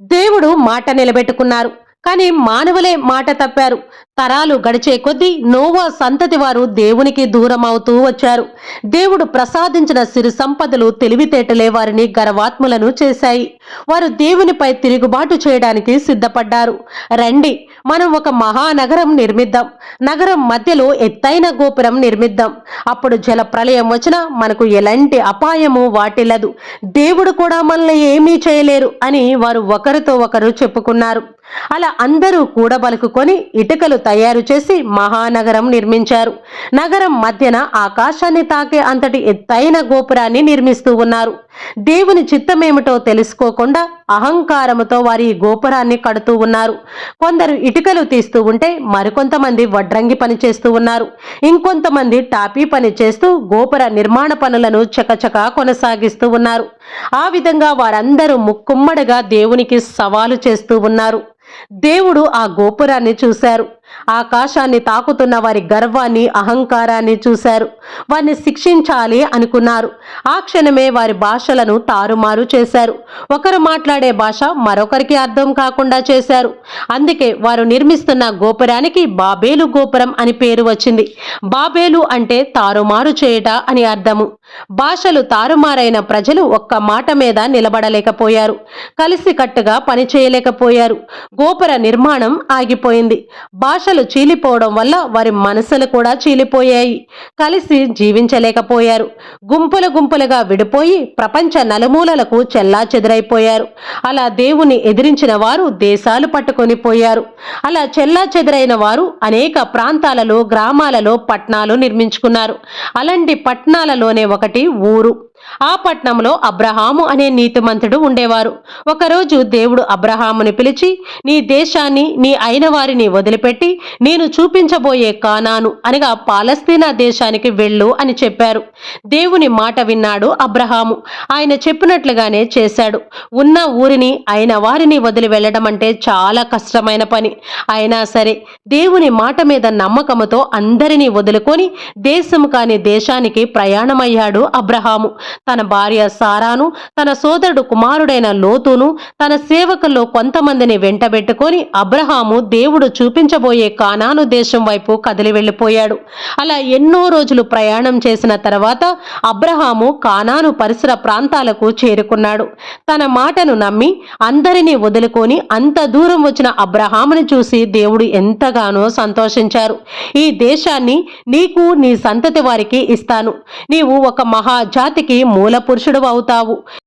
దేవుడు మాట నిలబెట్టుకున్నారు. కానీ మానవులే మాట తప్పారు. తరాలు గడిచే కొద్దీ నోవా సంతతి వారు దేవునికి దూరం అవుతూ వచ్చారు. దేవుడు ప్రసాదించిన సిరి సంపదలు తెలివితేటలే వారిని గర్వాత్ములను చేశాయి. వారు దేవునిపై తిరుగుబాటు చేయడానికి సిద్ధపడ్డారు. రండి మనం ఒక మహానగరం నిర్మిద్దాం. నగరం మధ్యలో ఎత్తైన గోపురం నిర్మిద్దాం. అప్పుడు జల ప్రళయం వచ్చినా మనకు ఎలాంటి అపాయము వాటిల్లదు. దేవుడు కూడా మనల్ని ఏమీ చేయలేరు అని వారు ఒకరితో ఒకరు చెప్పుకున్నారు. అలా అందరూ కూడబలుకుకొని ఇటుకలు తయారు చేసి మహానగరం నిర్మించారు. నగరం మధ్యన ఆకాశాన్ని తాకే అంతటి ఎత్తైన గోపురాన్ని నిర్మిస్తూ ఉన్నారు. దేవుని చిత్తమేమిటో తెలుసుకోకుండా అహంకారముతో వారి గోపురాన్ని కడుతూ ఉన్నారు. కొందరు ఇటుకలు తీస్తూ ఉంటే మరికొంతమంది వడ్రంగి పని చేస్తూ ఉన్నారు. ఇంకొంతమంది టాపీ పని చేస్తూ గోపుర నిర్మాణ పనులను చకచకా కొనసాగిస్తూ ఉన్నారు. ఆ విధంగా వారందరూ ముక్కుమ్మడిగా దేవునికి సవాలు చేస్తూ ఉన్నారు. దేవుడు ఆ గోపురాన్ని చూశారు. ఆకాశాన్ని తాకుతున్న వారి గర్వాన్ని అహంకారాన్ని చూశారు. వారిని శిక్షించాలి అనుకున్నారు. ఆ క్షణమే వారి భాషలను తారుమారు చేశారు. ఒకరు మాట్లాడే భాష మరొకరికి అర్థం కాకుండా చేశారు. అందుకే వారు నిర్మిస్తున్న గోపురానికి బాబేలు గోపురం అని పేరు వచ్చింది. బాబేలు అంటే తారుమారు చేయట అని అర్థము. భాషలు తారుమారైన ప్రజలు ఒక్క మాట మీద నిలబడలేకపోయారు. కలిసికట్టుగా పని చేయలేకపోయారు గోపుర నిర్మాణం ఆగిపోయింది. భాషలు చీలిపోవడం వల్ల వారి మనసులు కూడా చీలిపోయాయి. కలిసి జీవించలేకపోయారు. గుంపులు గుంపులుగా విడిపోయి ప్రపంచ నలుమూలలకు చెల్లా చెదరైపోయారు. అలా దేవుని ఎదిరించిన వారు దేశాలు పట్టుకొని పోయారు. అలా చెల్లా చెదరైన వారు అనేక ప్రాంతాలలో గ్రామాలలో పట్టణాలు నిర్మించుకున్నారు. అలాంటి పట్టణాలలోనే ఒకటి ఊరు. ఆ పట్నంలో అబ్రహాము అనే నీతిమంతుడు ఉండేవారు. ఒకరోజు దేవుడు అబ్రహాముని పిలిచి నీ దేశాన్ని నీ అయిన వారిని వదిలిపెట్టి నేను చూపించబోయే కానాను అనగా పాలస్తీనా దేశానికి వెళ్ళు అని చెప్పారు. దేవుని మాట విన్నాడు అబ్రహాము. ఆయన చెప్పినట్లుగానే చేశాడు. ఉన్న ఊరిని అయిన వారిని వదిలి వెళ్ళడం అంటే చాలా కష్టమైన పని. అయినా సరే దేవుని మాట మీద నమ్మకముతో అందరినీ వదులుకొని దేశము కాని దేశానికి ప్రయాణమయ్యాడు అబ్రహాము. తన భార్య సారాను తన సోదరుడు కుమారుడైన లోతును తన సేవకుల్లో కొంతమందిని వెంటబెట్టుకొని అబ్రహాము దేవుడు చూపించబోయే కానాను దేశం వైపు కదిలి వెళ్ళిపోయాడు. అలా ఎన్నో రోజులు ప్రయాణం చేసిన తర్వాత అబ్రహాము కానాను పరిసర ప్రాంతాలకు చేరుకున్నాడు. తన మాటను నమ్మి అందరినీ వదులుకొని అంత దూరం వచ్చిన అబ్రహాముని చూసి దేవుడు ఎంతగానో సంతోషించారు. ఈ దేశాన్ని నీకు నీ సంతతి వారికి ఇస్తాను. నీవు ఒక మహాజాతికి మూల పురుషుడు అవుతావు.